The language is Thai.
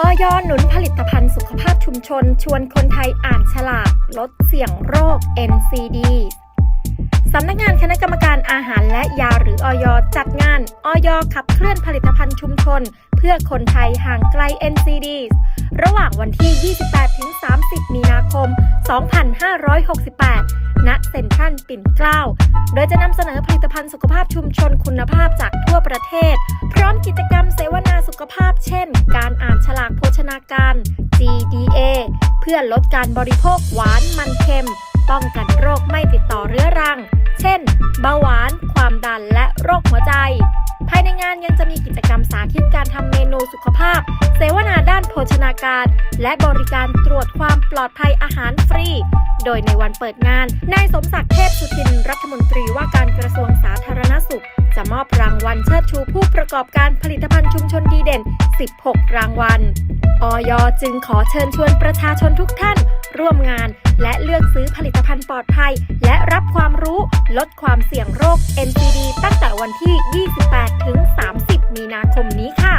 ออยหนุนผลิตภัณฑ์สุขภาพชุมชน ชวนคนไทยอ่านฉลากลดเสี่ยงโรค NCD สำนักงานคณะกรรมการอาหารและยาหรืออยจัดงานอยขับเคลื่อนผลิตภัณฑ์ชุมชน เพื่อคนไทยห่างไกล NCD ระหว่างวันที่ 28-30 มีนาคม 2568 ณ เซ็นทรัลปิ่นเกล้า โดยจะนำเสนอผลิตภัณฑ์สุขภาพชุมชนคุณภาพจากทั่วประเทศ พร้อมกิจกรรมเสวนา ขภาพเช่น การอ่านฉลากโภชนาการ GDA เพื่อลดการบริโภคหวานมันเค็ม ป้องกันโรคไม่ติดต่อเรื้อรัง เช่น เบาหวาน ความดัน และโรคหัวใจ ภายในงานยังจะมีกิจกรรมสาธิตการทำเมนูสุขภาพ เสวนาด้านโภชนาการ และบริการตรวจความปลอดภัยอาหารฟรี โดยในวันเปิดงาน นายสมศักดิ์เทพสุทิน รัฐมนตรีว่าการกระทรวง จะมอบรางวัลเชิดชูผู้ประกอบการผลิตภัณฑ์ชุมชนดีเด่น 16 รางวัลออยจึงขอเชิญชวนประชาชนทุกท่าน ร่วมงานและเลือกซื้อผลิตภัณฑ์ปลอดภัย และรับความรู้ลดความเสี่ยงโรค NCD ตั้งแต่วันที่ 28 ถึง 30 มีนาคมนี้ค่ะ